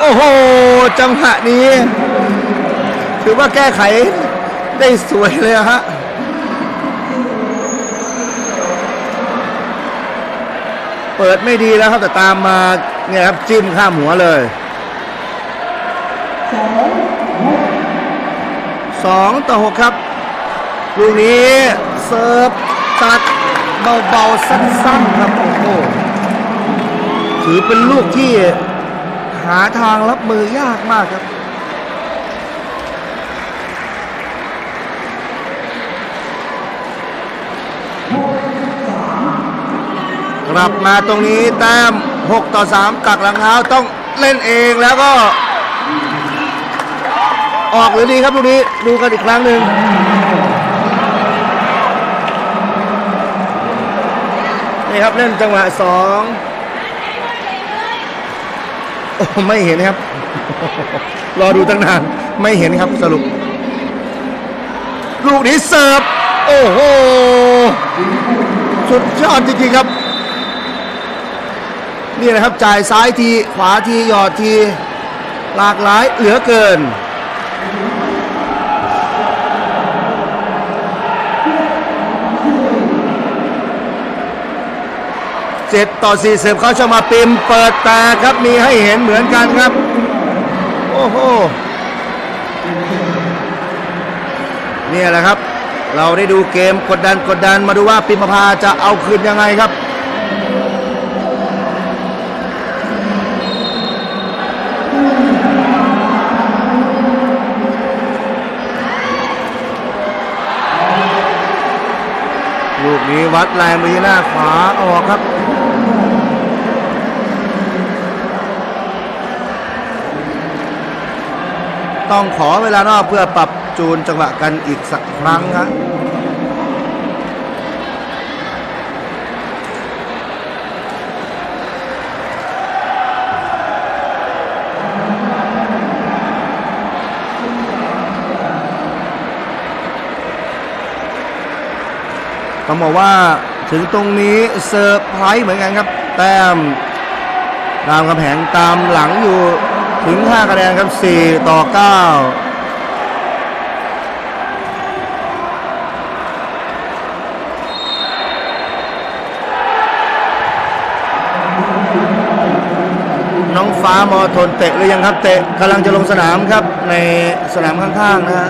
โอ้โห จังหวะนี้ ถือว่าแก้ไขได้สวยเลยฮะเปิดไม่ดีแล้วครับ แต่ตามมาเนี่ยครับจิ้มข้ามหัวเลยสองต่อหกครับลูกนี้เซิร์ฟตัดเบาๆสั้นๆครับโอ้โหถือเป็นลูกที่ หาทางรับมือยากมากครับ กลับมาตรงนี้แต้ม 6 ต่อ 3 กักหลังเท้าต้องเล่นเองแล้วก็ ออกหรือดีครับลูกนี้ดูกันอีกครั้งหนึ่งนี่ครับเล่นจังหวะสอง ไม่เห็นครับ รอดูตั้งนาน ไม่เห็นครับสรุป ลูกนี้เสิร์ฟ โอ้โห สุดยอดจริงๆครับ นี่นะครับ จ่ายซ้ายที ขวาที หยอดที หลากหลายเหลือเกิน เจ็ดต่อสี่เสิร์ฟเขาจะมาปิมเปิดตาครับมีให้เห็นเหมือนกันครับ โอ้โหเนี่ยแหละครับ เราได้ดูเกมกดดันกดดันมาดูว่าปิมพาจะเอาคืนยังไงครับลูกนี้วัดแรงไปที่หน้าขวาออกครับ ต้องขอเวลานอกเพื่อปรับจูนจังหวะกันอีกสักครั้งครับต้องบอกว่าถึงตรงนี้เซอร์ไพรส์เหมือนกันครับ แต้มรามคำแหงตามหลังอยู่ ถึง 5 คะแนนครับ 4 ต่อ 9น้องฟ้ามอทนเตะหรือยังครับเตะกำลังจะลงสนามครับในสนามข้างๆนะฮะ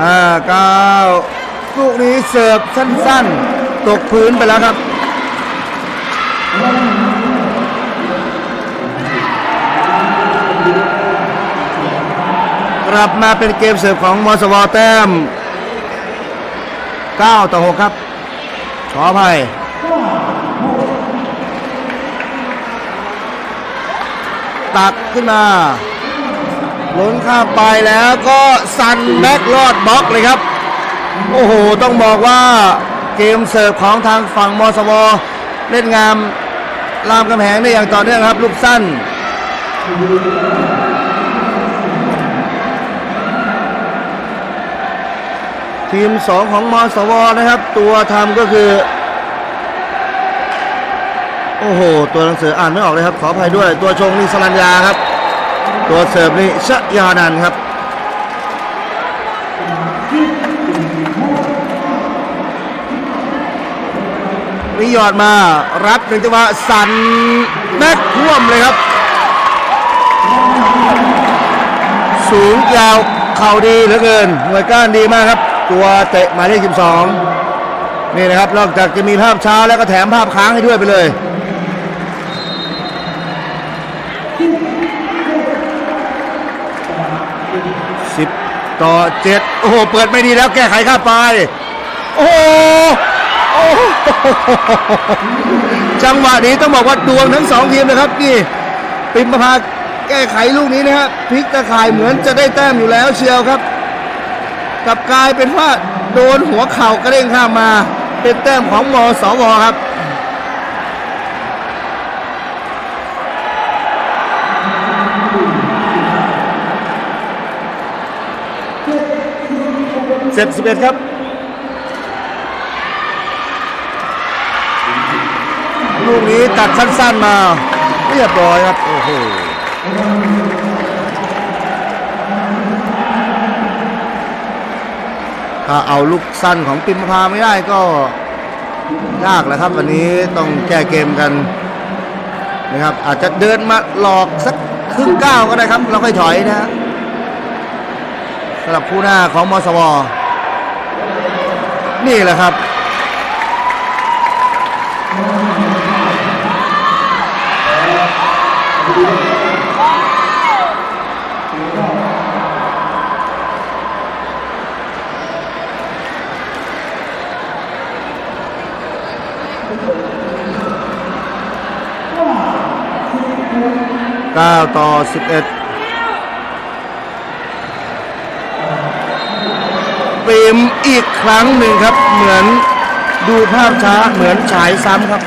ห้าเก้าลูกนี้เสิร์ฟสั้นๆ ตกพื้นไปแล้วครับกลับมาเป็นเกมเสิร์ฟของมอสวอแต้ม 9 ต่อ 6 ครับ ขออภัยตักขึ้นมา ล้นข้ามไปแล้วก็ซันแบ็กลอดบล็อกเลยครับ โอ้โห ต้องบอกว่าเกมเสิร์ฟของทางฝั่งมอสวเล่นงามรามกำแหงได้อย่างต่อเนื่องครับ ลูกสั้น ทีม 2 ของมสวนะครับ ตัวทำก็คือ โอ้โห ตัวหนังสืออ่านไม่ออกเลยครับ ขออภัยด้วยตัวชงนี่สรัญญาครับ ตัวเสิร์ฟนี่ชะยานันครับนี่ยอดมารับหนึ่งจังหวะสันแม็กท่วมเลยครับ สูงยาวเข่าดีเหลือเกินหน่วยก้านดีมากครับ ตัวเตะหมายเลข 12 นี่นะครับ นอกจากจะมีภาพช้าแล้วก็แถมภาพค้างให้ด้วยไปเลย ต่อเจ็ดโอ้โห เปิดไม่ดีแล้วแก้ไขข้าไป โอ้โหโอ้โหจังหวะนี้ต้องบอกว่าดวงทั้งสองทีมนะครับนี่ปิมประภาแก้ไขลูกนี้นะครับพลิกตะข่ายเหมือนจะได้แต้มอยู่แล้วเชียวครับกลับกลายเป็นว่าโดนหัวเข่ากระเด้งข้ามมา เป็นแต้มของมสวครับ 11-11ครับลูกนี้ตัดสั้นๆมา เรียบร้อยครับ โอ้โหถ้าเอาลูกสั้นของปิมพาไม่ได้ก็ยากแล้วครับวันนี้ต้องแก้เกมกันนะครับ อาจจะเดินมาหลอกสักครึ่งก้าวก็ได้ครับแล้วค่อยถอยนะฮะสำหรับคู่หน้าของมสว นี่แหละครับ 9 ต่อ 11 ฟิล์มอีกครั้งหนึ่งครับ เหมือนดูภาพช้าเหมือนฉายซ้ำครับ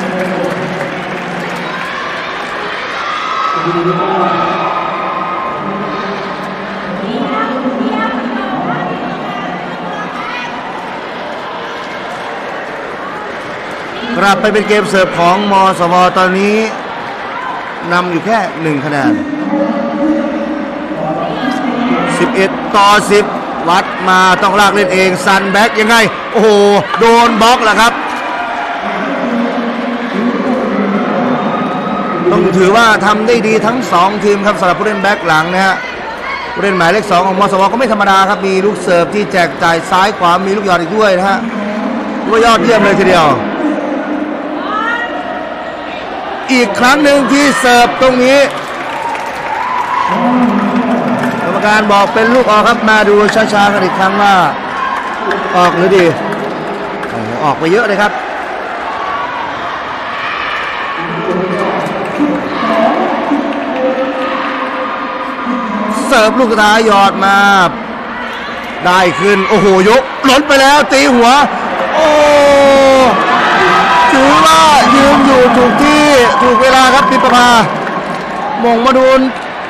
กลับไปเป็นเกมเสิร์ฟของมสวตอนนี้นำอยู่แค่หนึ่งคะแนน11 ต่อ 10 วัดมาต้องลากเล่นเองซันแบ็กยังไง โอ้โห โดนบล็อกแล้วครับ ต้องถือว่าทำได้ดีทั้ง 2 ทีมครับสำหรับผู้เล่นแบ็กหลังนะฮะผู้เล่นหมายเลข 2 ของมอสวก็ไม่ธรรมดาครับ มีลูกเสิร์ฟที่แจกจ่ายซ้ายขวามีลูกยอดอีกด้วยนะฮะว่ายอดเยี่ยมเลยทีเดียว อีกครั้งหนึ่งที่เสิร์ฟตรงนี้ การบอกเป็นลูกออกครับมาดูช้าๆกันอีกครั้งว่าออกหรือดีออกไปเยอะเลยครับเสิร์ฟลูกสุดท้าหยอดมา ได้ขึ้น โอ้โห ยกหล้นไปแล้วตีหัว โอ้ถือว่ายืนอยู่ถูกที่ถูกเวลาครับปิปภามงมาโดน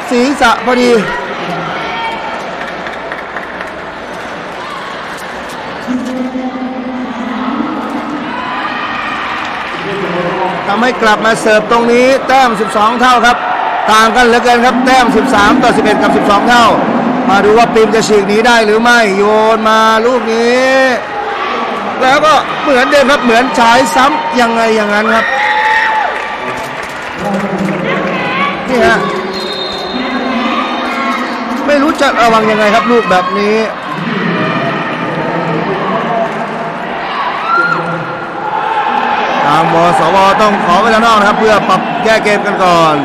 ศีรษะพอดี ทำให้กลับมาเสิร์ฟตรงนี้แต้ม 12 เท่าครับ ต่างกันเหลือเกินครับแต้ม 13 ต่อ 11 กับ 12 เท่า มาดูว่าปิมจะฉีกหนีได้หรือไม่โยนมาลูกนี้ แล้วก็เหมือนเดิมครับเหมือนฉายซ้ำยังไงอย่างนั้นครับนี่ฮะไม่รู้จะระวังยังไงครับลูกแบบนี้างมสวต้องขอเวลานอกนะครับ เพื่อปรับแก้เกมกันก่อน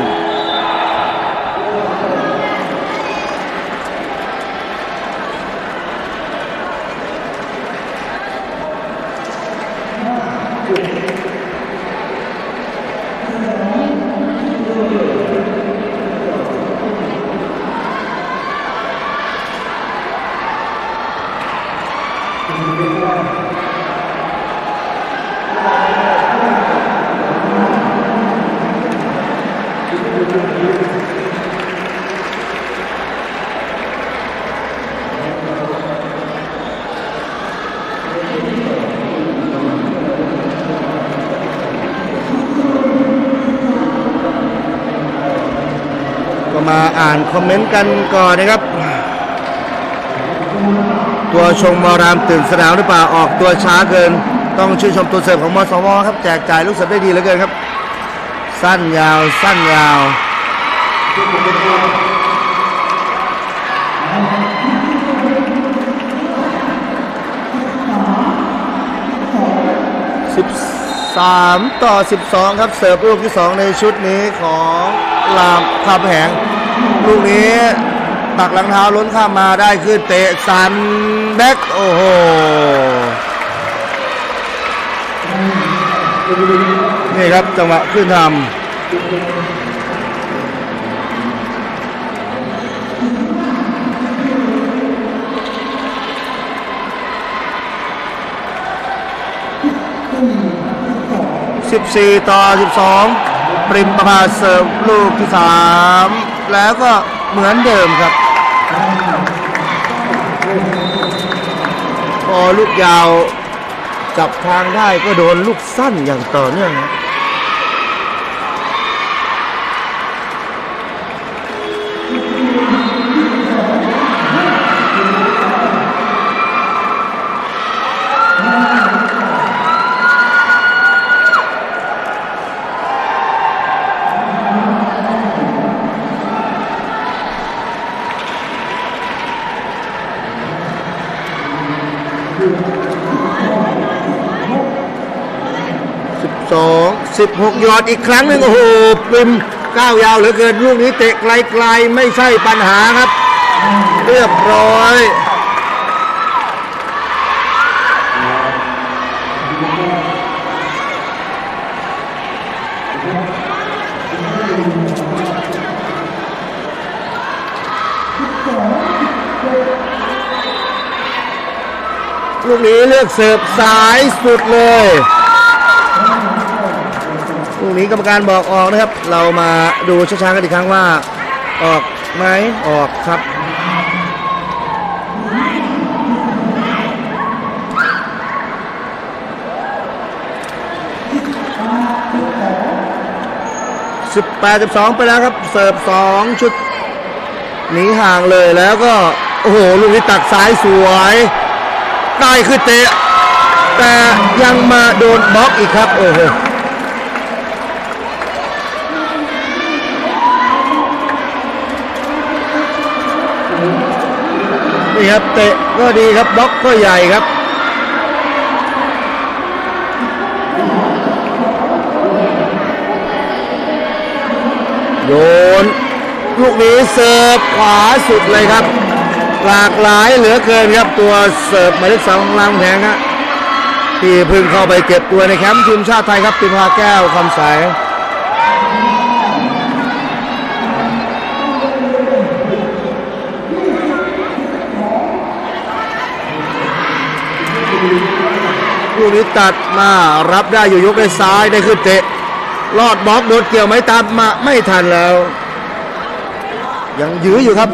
อ่านคอมเมนต์กันก่อนนะครับ ตัวชงมารามตื่นสนามหรือเปล่าออกตัวช้าเกิน ต้องชื่นชมตัวเสิร์ฟของมอสวครับแจกจ่ายลูกเสิร์ฟได้ดีเหลือเกินครับ สั้นยาวสั้นยาวสิบสามต่อสิบสองครับเสิร์ฟลูกที่สองในชุดนี้ของลามคำแหง ลูกนี้ตักหลังเท้าล้นข้ามมาได้ขึ้นเตะสันแบ็กโอ้โหนี่ครับจังหวะขึ้นทำ14 ต่อ 12 ปริมประภาเสิร์ฟลูกที่ 3 แล้วก็เหมือนเดิมครับพอลูกยาวจับทางได้ก็โดนลูกสั้นอย่างต่อเนื่องครับ 16 ยอดอีกครั้งหนึ่งโอ้โหปิมก้าวยาวเหลือเกินลูกนี้เตะไกลๆไม่ใช่ปัญหาครับ เรียบร้อยลูกนี้เลือกเสิร์ฟสายสุดเลย นี้กรรมการบอกออกนะครับ เรามาดูช้าๆกันอีกครั้งว่า ออกไหมออกครับ18 12ไปแล้วครับ เสิร์ฟ2ชุดหนีห่างเลยแล้วก็ โอ้โห ลูกนี้ตักซ้ายสวย ได้ขึ้นเตะ แต่ยังมาโดนบล็อกอีกครับ โอ้โห นี่ครับเตะก็ดีครับบล็อกก็ใหญ่ครับโยนลูกนี้เสิร์ฟขวาสุดเลยครับ หลากหลายเหลือเกินครับตัวเสิร์ฟหมายเลขสองของรามแพงครับที่เพิ่งเข้าไปเก็บตัวในแคมป์ทีมชาติไทยครับปิมพาแก้วคำสาย ลูกนี้ตัดมารับได้อยู่ยกด้วยซ้ายได้ขึ้นเตะลอดบล็อกโดนเกี่ยวไม้ตามมาไม่ทันแล้ว ยังยื้ออยู่ครับ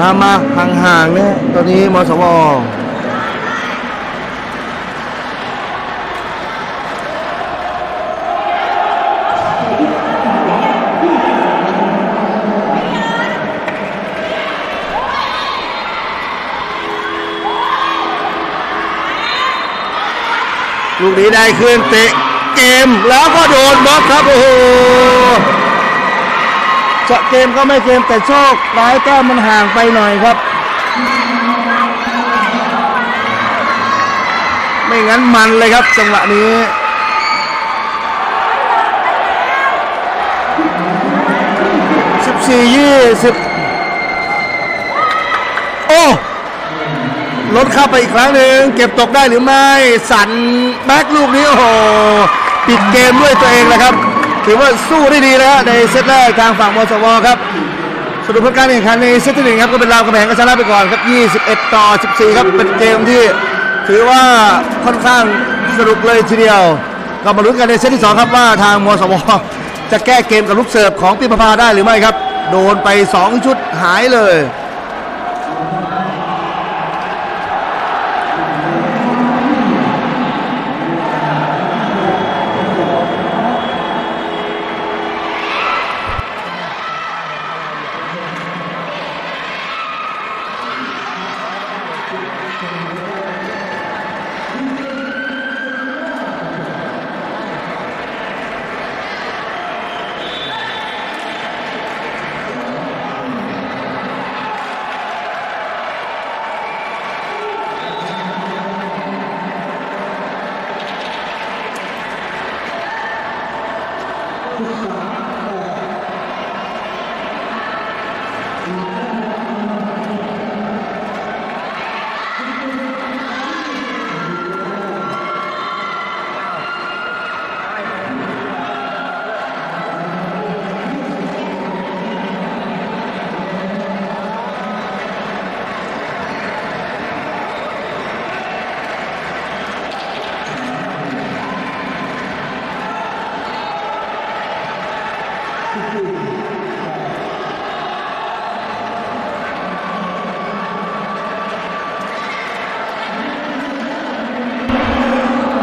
ตามมาห่างๆนะตอนนี้มสว ลูกนี้ได้ขึ้นเตะเกมแล้วก็โดนบล็อกครับโอ้โหจะเกมก็ไม่เกมแต่โชคร้ายแต้มมันห่างไปหน่อยครับ ไม่งั้นมันเลยครับจังหวะนี้14 20 ลดเข้าไปอีกครั้งหนึ่งเก็บตกได้หรือไม่ สันแบ็กลูกนี้โอ้โหปิดเกมด้วยตัวเองนะครับ ถือว่าสู้ได้ดีนะในเซตแรกทางฝั่งมสวครับสรุปผลการแข่งขันในเซตที่หนึ่งครับก็เป็นราวกระแพงก็ชนะไปก่อนครับ 21 ต่อ 14 ครับเป็นเกมที่ถือว่าค่อนข้างสนุกเลยทีเดียว ก็มาลุ้นกันในเซตที่ 2 ครับว่าทางมสวจะแก้เกมกับลูกเสิร์ฟของปิมพาได้หรือไม่ครับ โดนไป 2 ชุดหายเลย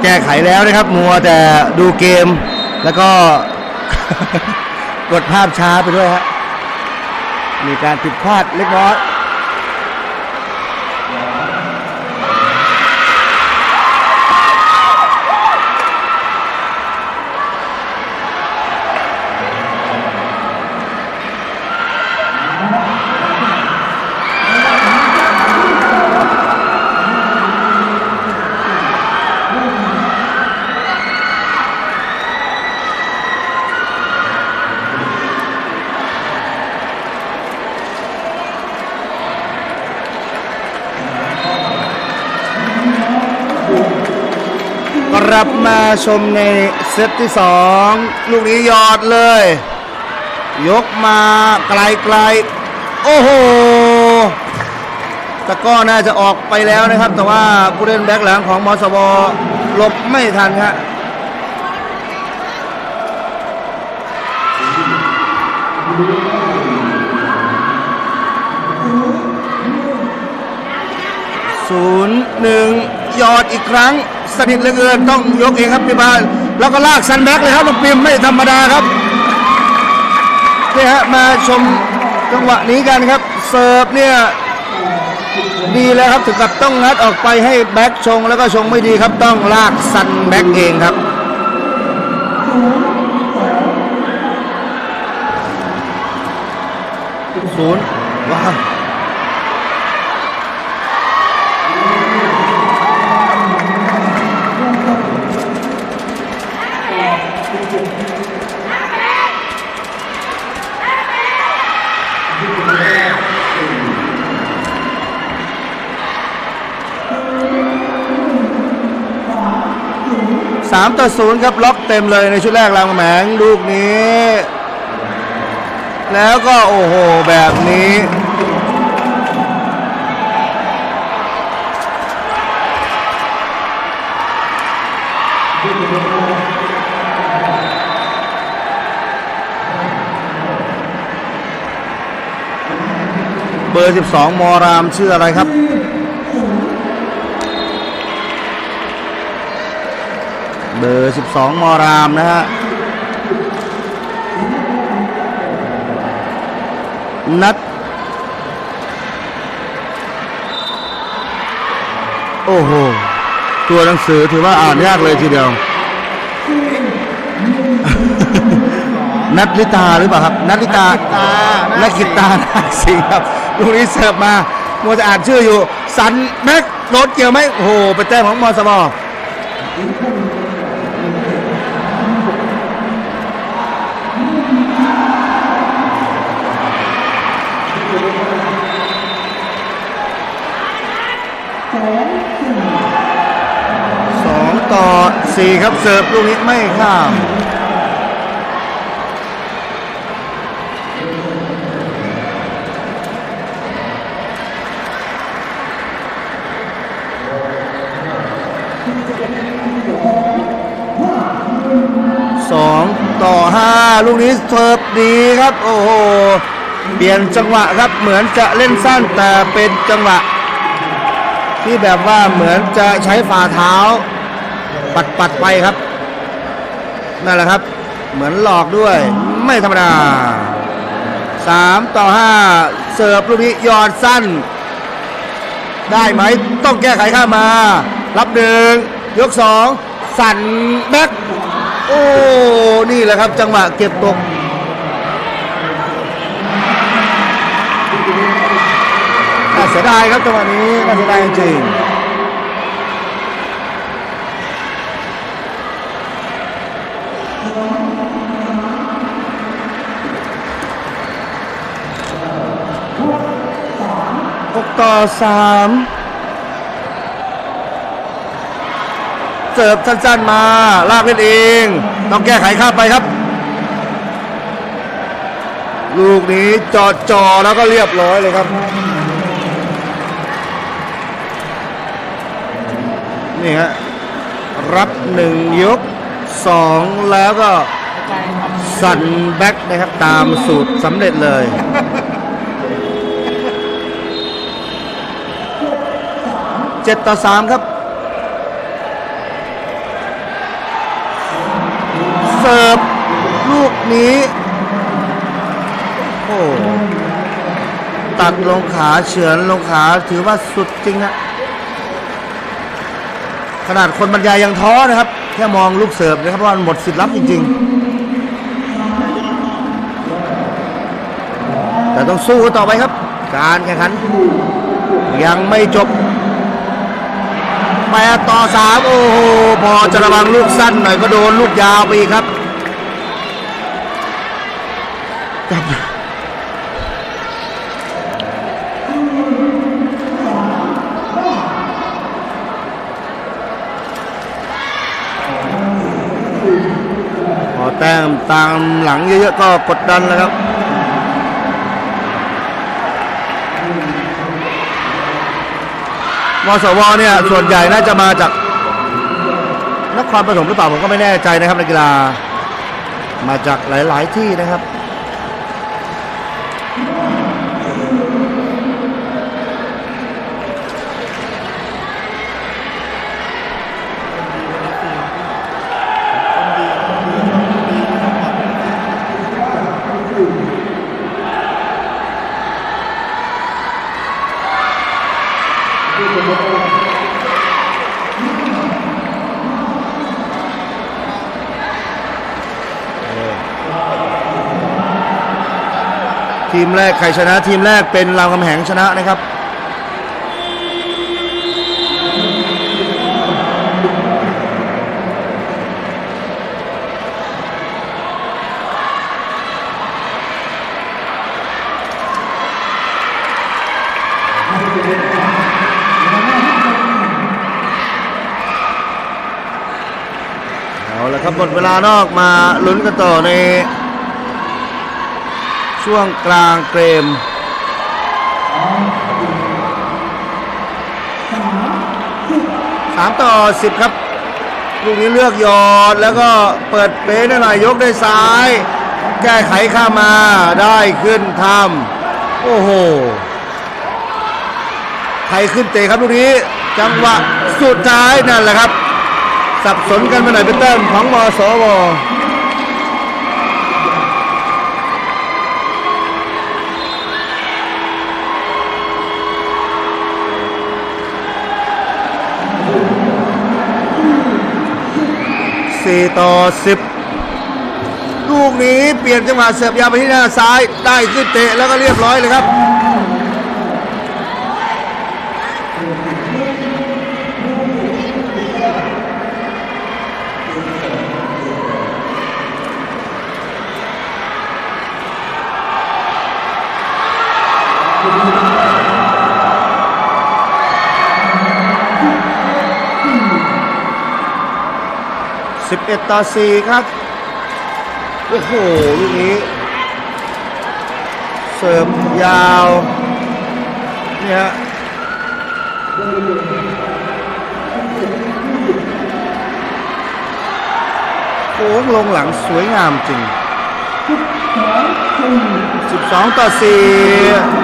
แก้ไขแล้วนะครับ มัวแต่ดูเกมแล้วก็ กดภาพช้าไปด้วยฮะมีการผิดพลาดเล็กน้อย กลับ มาชมในเซตที่สองลูกนี้ยอดเลย ยกมาไกลๆ โอ้โหตะก้อน่าจะออกไปแล้วนะครับ แต่ว่าผู้เล่นแบ็คหลังของมอสวหลบไม่ทันฮะศูนย์หนึ่งยอดอีกครั้ง สนิทเหลือเกินต้องยกเองครับพี่บานแล้วก็ลากซันแบ็กเลยครับลูกปิมไม่ธรรมดาครับนี่ฮะมาชมจังหวะนี้กันครับเสิร์ฟเนี่ยดีแล้วครับถึงกับต้องงัดออกไปให้แบ็กชงแล้วก็ชงไม่ดีครับต้องลากซันแบ็กเองครับศูนย์ว้าว สามต่อศูนย์ครับล็อกเต็มเลยในชุดแรกรามแหงลูกนี้ แล้วก็โอ้โหแบบนี้เบอร์ 12 มอรามชื่ออะไรครับ บอร์ 12 มอรามนะฮะนัดโอ้โห ตัวหนังสือถือว่าอ่านยากเลยทีเดียว นัดลิตาหรือเปล่าครับ นัดลิตานักกิตานาคสิงห์ครับลูกนี้เสิร์ฟมามัวจะอ่านชื่ออยู่ สันแม็กโดนเกี่ยวไหมโอ้โหเป็นแต้มของมอสบอ ต่อสี่ครับเสิร์ฟลูกนี้ไม่ข้ามสองต่อห้าลูกนี้เสิร์ฟดีครับ โอ้โหเปลี่ยนจังหวะครับเหมือนจะเล่นสั้นแต่เป็นจังหวะ ที่แบบว่าเหมือนจะใช้ฝ่าเท้า ปัดปัดไปครับนั่นแหละครับ เหมือนหลอกด้วย ไม่ธรรมดาสามต่อห้าเสิร์ฟลูกนี้ยอดสั้น ได้ไหมต้องแก้ไขข้ามมารับหนึ่งยกสองสั่นแบ็คโอ้ นี่แหละครับ จังหวะเก็บตกน่าเสียดายครับจังหวะนี้น่าเสียดายจริง ต่อสามเสิร์ฟสั้นๆมา ลากเล่นเอง ต้องแก้ไขข้าไปครับ ลูกนี้จอดจอแล้วก็เรียบร้อยเลยครับ นี่ฮะ รับหนึ่งยกสองแล้วก็สั่นแบ็คนะครับ ตามสูตรสำเร็จเลย เจ็ดต่อสามครับ เสิร์ฟลูกนี้โอ้ตัดลงขาเฉือนลงขาถือว่าสุดจริงนะขนาดคนบรรยายยังท้อนะครับ แค่มองลูกเสิร์ฟนะครับเพราะว่ามันหมดสิทธิ์รับจริง ๆ แต่ต้องสู้ต่อไปครับ การแข่งขันยังไม่จบ แปดต่อสามโอ้โหพอจะระวังลูกสั้นหน่อยก็โดนลูกยาวไปอีกครับจับพอแต้มตามหลังเยอะๆก็กดดันแล้วครับ มสวเนี่ยส่วนใหญ่น่าจะมาจากนครปฐมหรือเปล่าผมก็ไม่แน่ใจนะครับนักกีฬามาจากหลาย ๆ ที่นะครับ ทีมแรกใครชนะทีมแรกเป็นรามคำแหงชนะนะครับ เอาละครับหมดเวลานอกมาลุ้นกันต่อใน ช่วงกลางเกมสามต่อสิบครับลูกนี้เลือกยอดแล้วก็เปิดเป๊ะหน่อยยกด้วยซ้าย แก้ไขข้ามาได้ขึ้นทำโอ้โหใครขึ้นเตะครับลูกนี้ จังหวะสุดท้ายนั่นแหละครับ สับสนกันไปหน่อยเป็นเติมของมสว สี่ต่อสิบลูกนี้เปลี่ยนจังหวะเสิร์ฟยาวไปที่หน้าซ้ายได้ขึ้นเตะแล้วก็เรียบร้อยเลยครับ 11 ต่อ 4 ครับ โอ้โห ลูกนี้ เสิร์ฟยาวนี่ฮะโค้งลงหลังสวยงามจริง 12 ต่อ 4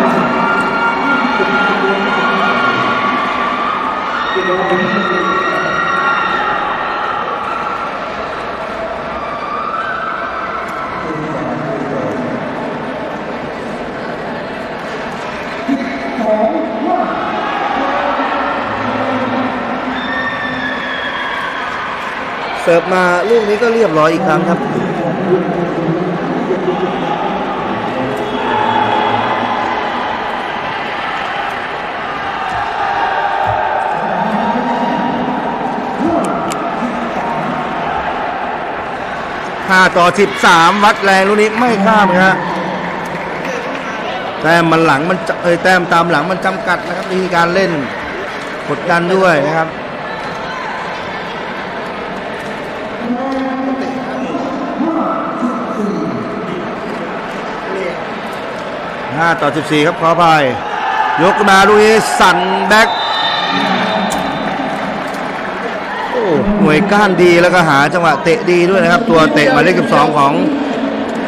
สิร์ฟมาลูกนี้ก็เรียบร้อยอีกครั้งครับห้าต่อสิบสามวัดแรงลูกนี้ไม่ข้ามครับแต้มมันหลังมันเอยแต้มตามหลังมันจำกัดนะครับวิธีการเล่นกดดันด้วยนะครับ 5 ต่อ 14 ครับขออภัยยกมาลูกนี้สั่นแบ็คโอ้หน่วยก้านดีแล้วก็หาจังหวะเตะดีด้วยนะครับ ตัวเตะหมายเลขสองของ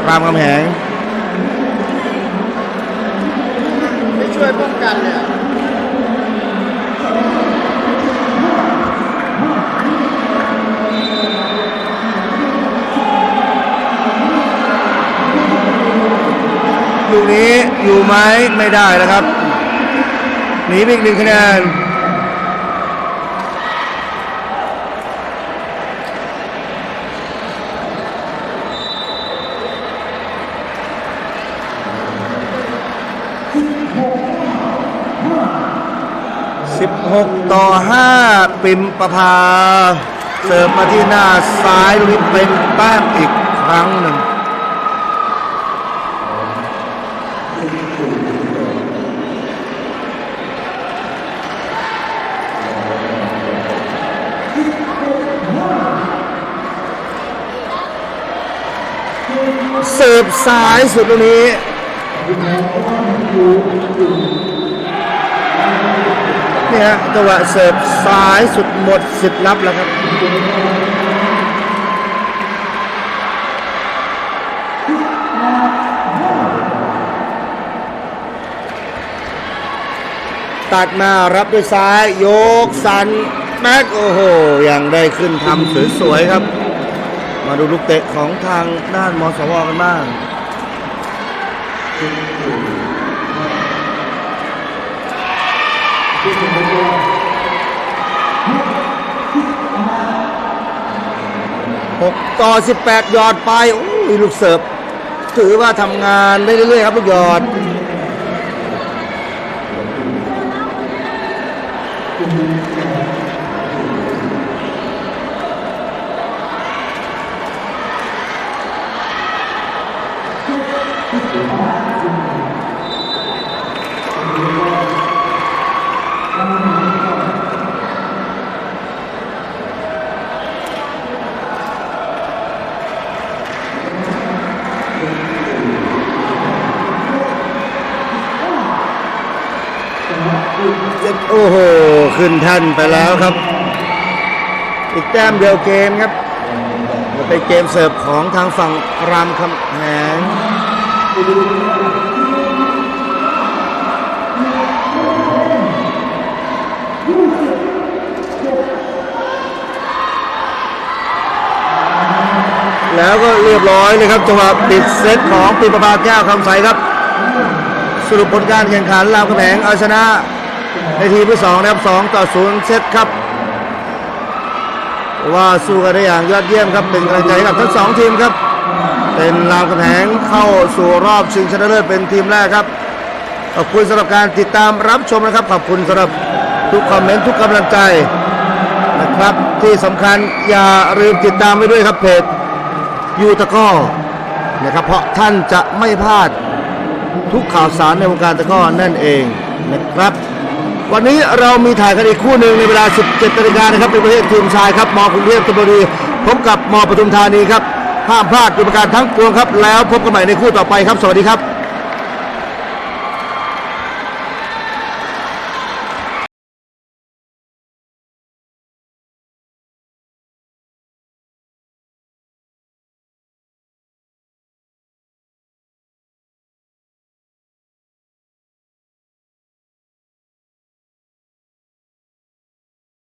รามคำแหง อยู่ไหมไม่ได้แล้วครับหนีไปอีกหนึ่งคะแนน16ต่อ5ปิมประภาเสิร์ฟมาที่หน้าซ้ายลูกนี้เป็นแต้มอีกครั้งหนึ่ง เสิร์ฟซ้ายสุดตรงนี้ นี่ฮะจังหวะเสิร์ฟซ้ายสุดหมดสิทธิ์รับแล้วครับตัดมารับด้วยซ้าย โยกสันแม็กโอ้โหยังได้ขึ้นทำสวยๆครับ มาดูลูกเตะของทางด้านมสวกันบ้าง6ต่อ18ยอดไป โอ้ยลูกเสิร์ฟถือว่าทำงานได้เรื่อยๆครับ ลูกยอด โอ้โห ขึ้นแท่นไปแล้วครับ อีกแต้มเดียวเกมครับจะเป็นเกมเสิร์ฟของทางฝั่งรามคำแหงแล้วก็เรียบร้อยเลยครับจังหวะปิดเซตของปีประภาแก้วคำใสครับ สรุปผลการแข่งขันรามคำแหงเอาชนะ ในทีมที่สองนะครับสองต่อศูนย์เซตครับ ว่าสู้กันได้อย่างยอดเยี่ยมครับเป็นกำลังใจให้กับทั้งสองทีมครับ เป็นรามคำแหงเข้าสู่รอบชิงชนะเลิศเป็นทีมแรกครับขอบคุณสำหรับการติดตามรับชมนะครับ ขอบคุณสำหรับทุกคอมเมนต์ทุกกำลังใจนะครับที่สำคัญอย่าลืมติดตามไว้ด้วยครับเพจยูตะก้อนะครับเพราะท่านจะไม่พลาดทุกข่าวสารในวงการตะก้อนั่นเองนะครับ วันนี้เรามีถ่ายกันอีกคู่หนึ่งในเวลา 17นาฬิกานะครับเป็นประเภททีมชายครับมกรุงเทพธนบุรีพบกับมปทุมธานีครับห้ามพลาดดูปการทั้งปวงครับ แล้วพบกันใหม่ในคู่ต่อไปครับ สวัสดีครับ